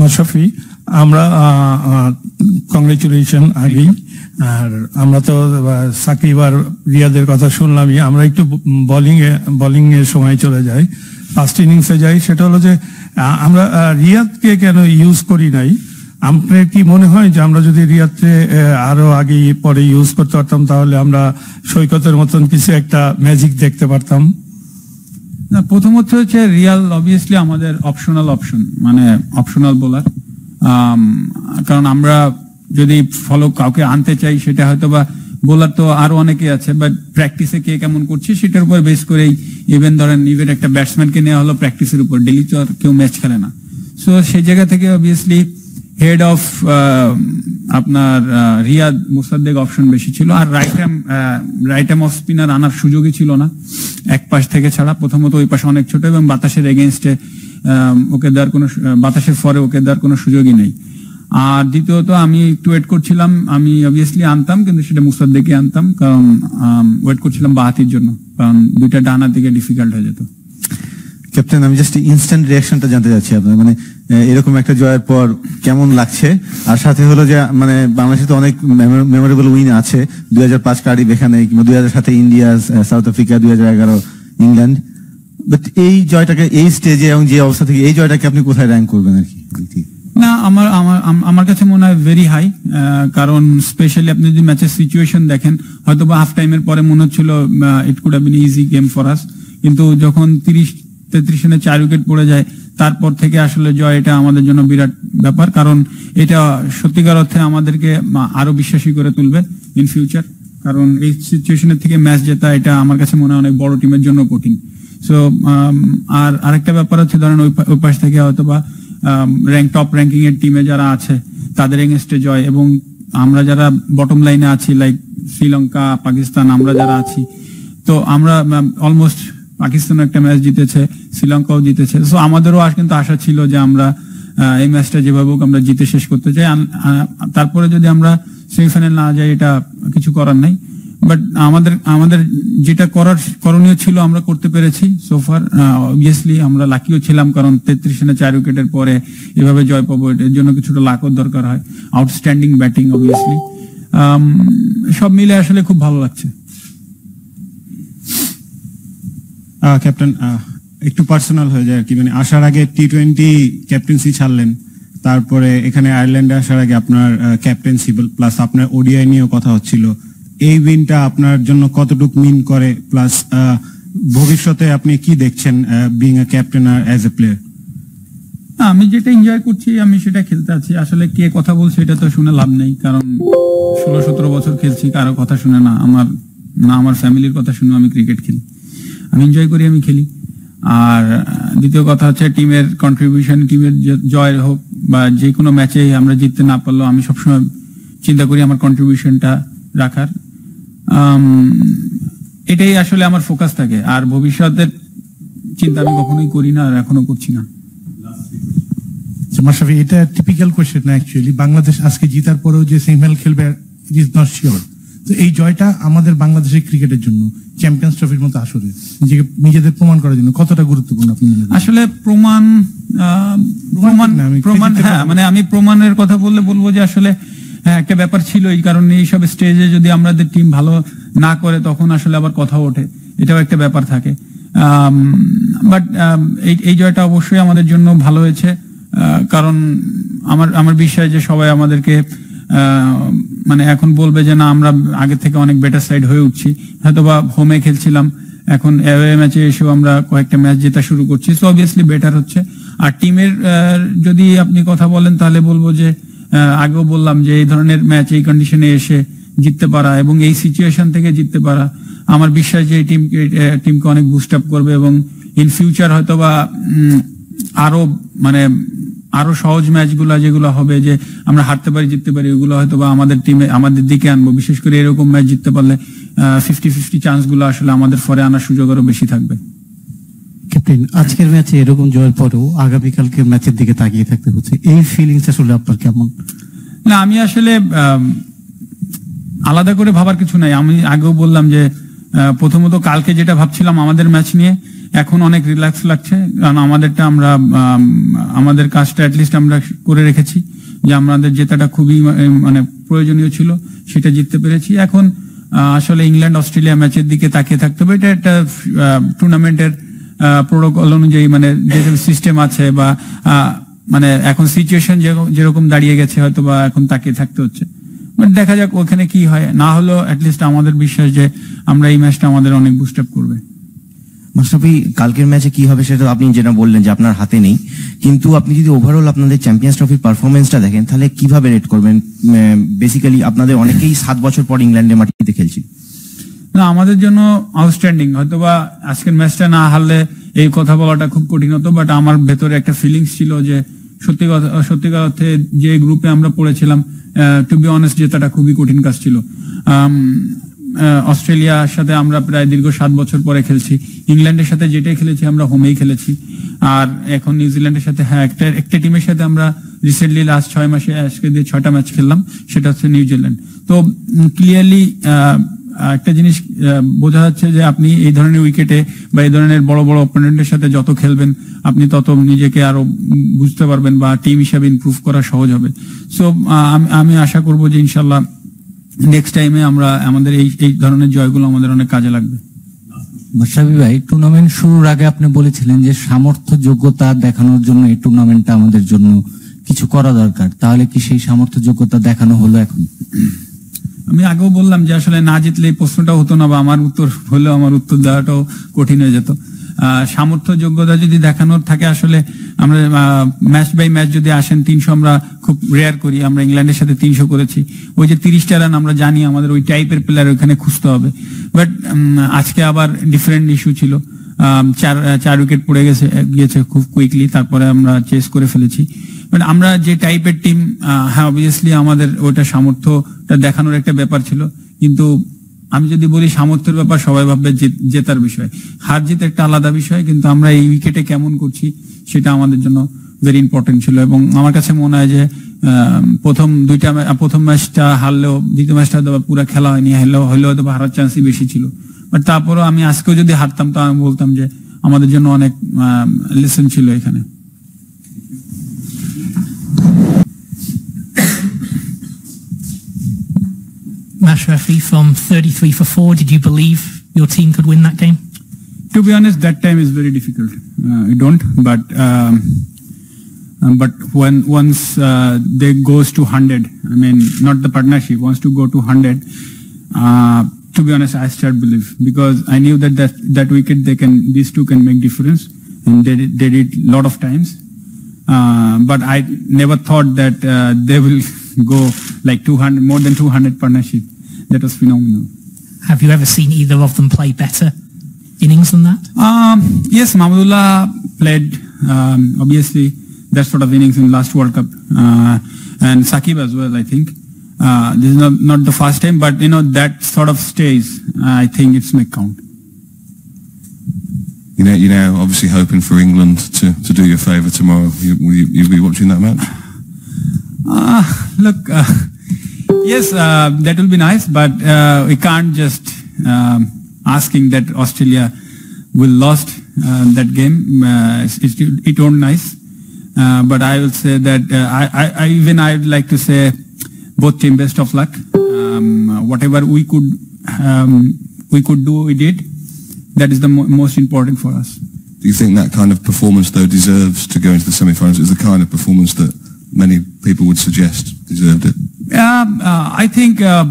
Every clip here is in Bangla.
মাশরাফি, আমরা কংগ্রেচুলেশন আগেই। আর আমরা তো সাকিব আর রিয়াদের কথা শুনলামই। আমরা একটু বোলিং এ বোলিং এর সময় চলে যাই। ফার্স্ট ইনিংসে যাই, সেটা হলো যে আমরা রিয়াদকে কেন ইউজ করি নাই? আপনার কি মনে হয় যে আমরা যদি রিয়াদকে আরও আগে পরে ইউজ করতে পারতাম, তাহলে আমরা সৈকতের মতন কিছু একটা ম্যাজিক দেখতে পারতাম? না, প্রথমত হচ্ছে রিয়াল অবভিয়াসলি আমাদের অপশনাল অপশন মানে অপশনাল বোলার কারণ আমরা যদি ফলো কাউকে আনতে চাই, সেটা হয়তো বা বোলার তো আরও অনেকে আছে বাট প্র্যাকটিসে কে কেমন করছে, সেটার উপর বেস করেই ইভেন ধরেন ইভেন একটা ব্যাটসম্যানকে নেওয়া হলো প্র্যাকটিসের উপর ডেলি তো আর কেউ ম্যাচ খেলে না। সো সেই জায়গা থেকে অবভিয়াসলি হেড অফ আপনার রিয়াদ মুসাদ্দেক অপশন বেশি ছিল। আর right arm right arm off spinner আনার সুযোগই ছিল না। এক পাশ থেকে ছাড়া, প্রথমত ওই পাশে অনেক ছোট এবং বাতাসের এগেনস্টে ওকে দেওয়ার কোনো বাতাসের ফরে ওকে দেওয়ার কোনো সুযোগই নেই। আর দ্বিতীয়ত আমি একটু ওয়েট করছিলাম। আমি অবভিয়াসলি আনতাম, কিন্তু সেটা মুসাদ্দেকে আনতাম, কারণ ওয়েট করছিলাম বাহাতির জন্য, কারণ দুইটা ডানার দিকে ডিফিকাল্ট হয়ে যেত। ক্যাপ্টেন আমি জাস্ট ইনস্ট্যান্ট রিয়াকশনটা জানতে চাচ্ছি আপনার। মানে এরকম একটা জয়ের পর কেমন লাগছে? আর সাথে হলো যে মানে বাংলাদেশে তো অনেক মেমোরেবল উইন আছে। দুই হাজার পাঁচ কার্ডিফ এখানে, কিংবা দুই হাজার সাথে ইন্ডিয়া সাউথ আফ্রিকা, দুই হাজার এগারো ইংল্যান্ড। বাট এই জয়টাকে, এই স্টেজে এবং যে অবস্থা থেকে, এই জয়টাকে আপনি কোথায় র্যাঙ্ক করবেন আর কি? না, আমার আমার আমার কাছে মনে হয় ভেরি হাই কারণ স্পেশালি আপনি যদি ম্যাচের সিচুয়েশন দেখেন হয়তো বা হাফ টাইমের পরে মনে হচ্ছিল it could have been easy game for us কিন্তু যখন তিরিশ, তেত্রিশ রানে চার উইকেট পড়ে যায় তারপর থেকে আসলে জয় এটা আমাদের জন্য বিরাট ব্যাপার, কারণ এটা সত্যিকার অর্থে আমাদেরকে আরও বিশ্বাসী করে তুলবে ইন ফিউচার কারণ এই সিচুয়েশনের থেকে ম্যাচ জেতা এটা আমার কাছে মনে হয় অনেক বড় টিমের জন্য কঠিন। সো আর আরেকটা ব্যাপার হচ্ছে ধরেন ওই পাশ থেকে হয়তো বা র্যাঙ্ক টপ র্যাঙ্কিং এর টিমে যারা আছে, তাদের এগেনস্টে জয় এবং আমরা যারা বটম লাইনে আছি লাইক শ্রীলঙ্কা, পাকিস্তান, আমরা যারা আছি, তো আমরা অলমোস্ট পাকিস্তান একটা ম্যাচ জিতেছে। শ্রীলঙ্কাও জিতেছে। সো আমাদেরও আস- কিন্তু আশা ছিল যে আমরা এই ম্যাচটা যেভাবে হোক আমরা জিতে শেষ করতে চাই। তারপরে যদি আমরা সেমিফাইনাল না যাই, এটা কিছু করার নাই। বাট আমাদের আমাদের যেটা করার করণীয় ছিল, আমরা করতে পেরেছি সোফার অবভিয়াসলি আমরা লাকিও ছিলাম, কারণ তেত্রিশ রানে চার উইকেটের পরে এভাবে জয় পাবো, এর জন্য কিছুটা লাকও দরকার হয়। আউটস্ট্যান্ডিং ব্যাটিং অবভিয়াসলি সব মিলে আসলে খুব ভালো লাগছে। ক্যাপ্টেন একটু পার্সোনাল হয়ে যায় আর কি। মানে আসার আগে টি টোয়েন্টি ক্যাপ্টেন্সি ছাড়লেন, তারপরে এখানে আয়ারল্যান্ডে আসার আগে আপনার ক্যাপ্টেন্সি প্লাস আপনার ওডিআই নিয়েও কথা হচ্ছিল। এই উইনটা আপনার জন্য কতটুকু মিন করে প্লাস ভবিষ্যতে আপনি কি দেখছেন বিং এ ক্যাপ্টেন আর অ্যাজ এ প্লেয়ার আমি যেটা এনজয় করছি, আমি সেটা খেলতে আছি। আসলে কে কথা বলছে এটা তো শুনে লাভ নেই, কারণ ষোলো সতেরো বছর খেলছি, কারও কথা শুনে না। আমার না আমার ফ্যামিলির কথা শুনে আমি ক্রিকেট খেলি। আমি এনজয় করি, আমি খেলি। আর দ্বিতীয় কথা হচ্ছে টিমের কন্ট্রিবিউশন টিমের জয় হোক বা যে কোনো ম্যাচে আমরা জিততে না পারলেও আমি সবসময় চিন্তা করি আমার কন্ট্রিবিউশনটা রাখার। এটাই আসলে আমার ফোকাস থাকে। আর ভবিষ্যতের চিন্তা আমি কখনোই করি না আর এখনও করছি না। মাশরাফি এটা টিপিক্যাল কোয়েশ্চেন না অ্যাকচুয়ালি বাংলাদেশ আজকে জিতার পরেও যে সেমিফাইনাল খেলবে ইট ইজ নট শিওর তো এই জয়টা আমাদের বাংলাদেশের ক্রিকেটের জন্য চ্যাম্পিয়ন্স ট্রফির মতো আসরে নিজেকে নিজেদের প্রমাণ করার জন্য কতটা গুরুত্বপূর্ণ আপনি আসলে প্রমাণ প্রমাণ প্রমাণ হ্যাঁ মানে আমি প্রমাণের কথা বললে বলব যে আসলে হ্যাঁ একটা ব্যাপার ছিল এই কারণে এইসব স্টেজে যদি আমাদের টিম ভালো না করে তখন আসলে আবার কথা ওঠে। এটাও একটা ব্যাপার থাকে। বাট এই এই জয়টা অবশ্যই আমাদের জন্য ভালো হয়েছে। আহ, কারণ আমার আমার বিশ্বাস যে সবাই আমাদেরকে মানে এখন বলবে যে, না, আমরা আগে থেকে অনেক বেটার সাইড হয়ে উঠছি। হয়তোবা হোমে খেলছিলাম। এখন অ্যাওয়ে ম্যাচে এসেও আমরা কয়েকটা ম্যাচ জেতা শুরু করছি। সো অবভিয়াসলি বেটার হচ্ছে। আর টিমের যদি আপনি কথা বলেন, তাহলে বলব যে আগেও বললাম যে, এই ধরনের ম্যাচ এই কন্ডিশনে এসে জিততে পারা এবং এই সিচুয়েশন থেকে জিততে পারা, আমার বিশ্বাস যে এই টিমকে টিমকে অনেক বুস্ট আপ করবে এবং ইন ফিউচার হয়তো বা আরও মানে আরও সহজ ম্যাচগুলো যেগুলো হবে যে আমরা হারতে পারি জিততে পারি ওগুলো হয়তো বা আমাদের টিমে আমাদের দিকে আনব। বিশেষ করে এরকম ম্যাচ জিততে পারলে ফিফটি ফিফটি চান্সগুলো আসলে আমাদের ফরে আনার সুযোগ আরও বেশি থাকবে। ক্যাপ্টেন আজকের ম্যাচে এরকম জয়ের পরেও আগামীকালকে ম্যাচের দিকে তাকিয়ে থাকতে হচ্ছে। এই ফিলিংস আসলে আপনার কেমন? না আমি আসলে আলাদা করে ভাবার কিছু নাই। আমি আগেও বললাম যে প্রথমত কালকে যেটা ভাবছিলাম আমাদের ম্যাচ নিয়ে এখন অনেক রিল্যাক্স লাগছে। কারণ আমাদেরটা আমরা আম, আমাদের কাজটা অ্যাটলিস্ট আমরা করে রেখেছি। যে আমাদের জেতাটা খুবই মানে প্রয়োজনীয় ছিল সেটা জিততে পেরেছি। এখন আসলে ইংল্যান্ড অস্ট্রেলিয়া ম্যাচের দিকে তাকিয়ে থাকতে হবে। এটা একটা টুর্নামেন্টের প্রোটোকল অনুযায়ী মানে যে সিস্টেম আছে বা মানে এখন সিচুয়েশন যেরকম দাঁড়িয়ে গেছে হয়তো বা এখন তাকিয়ে থাকতে হচ্ছে। বাট দেখা যাক ওখানে কি হয়। না হলেও অ্যাটলিস্ট আমাদের বিশ্বাস যে আমরা এই ম্যাচটা আমাদের অনেক বুস্ট আপ করবে। মাস্টারফি কালকের ম্যাচে কি হবে সেটা আপনি যেটা বললেন যে আপনার হাতে নেই। কিন্তু আপনি যদি ওভারঅল আপনাদের চ্যাম্পিয়ন্স ট্রফির পারফরমেন্সটা দেখেন, তাহলে কীভাবে রেট করবেন? বেসিক্যালি আপনাদের অনেকেই সাত বছর পর ইংল্যান্ডের মাটিতে খেলছি। না, আমাদের জন্য আউটস্ট্যান্ডিং হয়তোবা আজকের ম্যাচটা না হারলে এই কথা বলাটা খুব কঠিন হতো বাট আমার ভেতরে একটা ফিলিংস ছিল যে সত্যি কথা সত্যিকার অর্থে যে গ্রুপে আমরা পড়েছিলাম টু বি অনেস্ট জেতাটা খুবই কঠিন কাজ ছিল। অস্ট্রেলিয়ার সাথে আমরা প্রায় দীর্ঘ সাত বছর পরে খেলছি। ইংল্যান্ডের সাথে যেটাই খেলেছি, আমরা হোমেই খেলেছি। আর এখন নিউজিল্যান্ডের সাথে হ্যাঁ একটা একটা টিমের সাথে আমরা রিসেন্টলি লাস্ট ছয় মাসে আজকে দিয়ে ছয়টা ম্যাচ খেললাম, সেটা হচ্ছে নিউজিল্যান্ড। তো ক্লিয়ারলি একটা জিনিস বোঝা যাচ্ছে যে আপনি এই ধরনের উইকেটে বা এই ধরনের বড় বড় অপোনেন্টের সাথে যত খেলবেন, আপনি তত নিজেকে আরও বুঝতে পারবেন বা টিম হিসাবে ইমপ্রুভ করা সহজ হবে। সো আমি আশা করব যে ইনশাল্লাহ নেক্সট টাইমে আমরা আমাদের এই এই ধরনের জয়গুলো আমাদের অনেক কাজে লাগবে। মোশাবি ভাই টুর্নামেন্ট শুরুর আগে আপনি বলেছিলেন যে সামর্থ্য যোগ্যতা দেখানোর জন্য এই টুর্নামেন্টটা আমাদের জন্য কিছু করা দরকার। তাহলে কি সেই সামর্থ্য যোগ্যতা দেখানো হলো এখন? আমি আগেও বললাম যে আসলে না জিতলে এই প্রশ্নটা হতো না বা আমার উত্তর হলেও আমার উত্তর দেওয়াটাও কঠিন হয়ে যেত। সামর্থ্য যোগ্যতা যদি দেখানোর থাকে, আসলে আমরা ম্যাচ বাই ম্যাচ যদি আসেন, তিনশো আমরা খুব রেয়ার করি, আমরা ইংল্যান্ডের সাথে তিনশো করেছি। ওই যে তিরিশটা রান আমরা জানি, আমাদের ওই টাইপের প্লেয়ার ওইখানে খুঁজতে হবে। বাট আজকে আবার ডিফারেন্ট ইস্যু ছিল। চার চার উইকেট পড়ে গেছে, গিয়েছে খুব কুইকলি তারপরে আমরা চেস করে ফেলেছি। বাট আমরা যে টাইপের টিম হ্যাঁ অবভিয়াসলি আমাদের ওটা সামর্থ্যটা দেখানোর একটা ব্যাপার ছিল। কিন্তু আমি যদি বলি সামর্থ্যের ব্যাপার, সবাই ভাববে জেতার বিষয়। হার জিত একটা আলাদা বিষয়, কিন্তু আমরা এই উইকেটে কেমন করছি সেটা আমাদের জন্য ভেরি ইম্পর্টেন্ট ছিল এবং আমার কাছে মনে হয় যে প্রথম দুইটা প্রথম ম্যাচটা হারলেও, দ্বিতীয় ম্যাচটা হয়তো পুরো খেলা হয়নি, হলেও হলেও হয়তো হারার চান্সই বেশি ছিল বাট তারপরেও আমি আজকেও যদি হারতাম, তো আমি বলতাম যে, আমাদের জন্য অনেক লেসন ছিল এখানে Mashrafi from 33 for 4. Did you believe your team could win that game? To be honest, that time is very difficult. Uh, I don't, but um, um, but when once uh, they goes to hundred, I mean, not the partnership wants to go to hundred. Uh, to be honest, I start believe because I knew that that that wicket they can these two can make difference, and they did, they did lot of times. Uh, but I never thought that uh, they will go like 200 more than 200 partnership. That was phenomenal. Have you ever seen either of them play better innings than that? Um, yes, Mahmudullah played um, obviously that sort of innings in last World Cup, uh, and Sakib as well. I think uh, this is not not the first time, but you know that sort of stays. I think it's may count. You know, you're now obviously hoping for England to, to do you a favour tomorrow. You, will you, you'll be watching that match? Uh, look, uh, yes, uh, that will be nice, but uh, we can't just um, asking that Australia will lost uh, that game. Uh, it, it won't nice, uh, but I will say that uh, I, I, I even I would like to say both team best of luck. Um, whatever we could um, we could do, we did. That is the mo- most important for us. Do you think that kind of performance, though, deserves to go into the semi-finals? Is the kind of performance that many people would suggest deserved it? Yeah, uh, I think uh,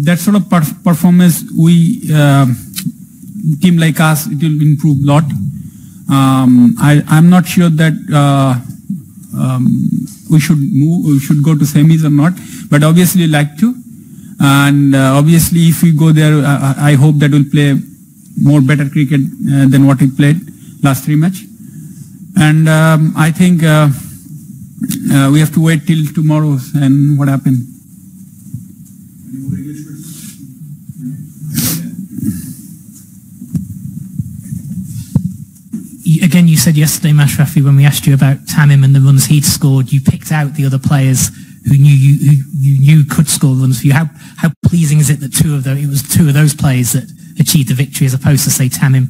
that sort of per- performance, we uh, team like us, it will improve a lot. Um, I, I'm not sure that uh, um, we should move, we should go to semis or not, but obviously like to. And uh, obviously, if we go there, I, I hope that we'll play more better cricket uh, than what we played last three match. And um, I think uh, uh, we have to wait till tomorrow and what happened. Again, you said yesterday, Mashrafi, when we asked you about Tamim and the runs he'd scored, you picked out the other players who knew you who you knew could score runs for you. How how pleasing is it that two of those it was two of those players that achieved the victory as opposed to say Tamim?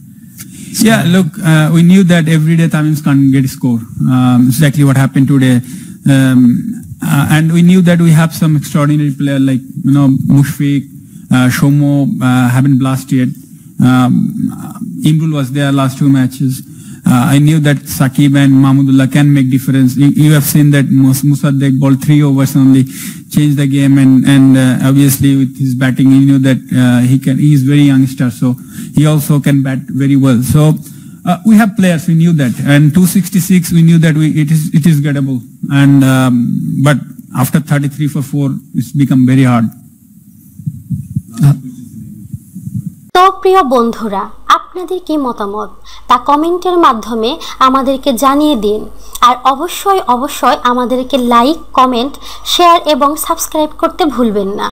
Yeah, look, uh, we knew that every day Tamims can't get a score. Um, exactly what happened today. Um, uh, and we knew that we have some extraordinary player like, you know, Mushfiq, uh, Shomo uh, haven't blasted yet. Um, uh, Imrul was there last two matches. Uh, I knew that Sakib and Mahmudullah can make difference. You, you have seen that Mus- Musaddek ball three overs only, changed the game, and and uh, obviously with his batting, he knew that uh, he can. He is very youngster, so he also can bat very well. So uh, we have players. We knew that, and 266, we knew that we it is it is gettable. And um, but after 33 for four, it's become very hard. প্রিয় বন্ধুরা, আপনাদের কি মতামত? তা কমেন্টের মাধ্যমে আমাদেরকে জানিয়ে দিন। আর অবশ্যই অবশ্যই আমাদেরকে লাইক, কমেন্ট, শেয়ার এবং সাবস্ক্রাইব করতে ভুলবেন না।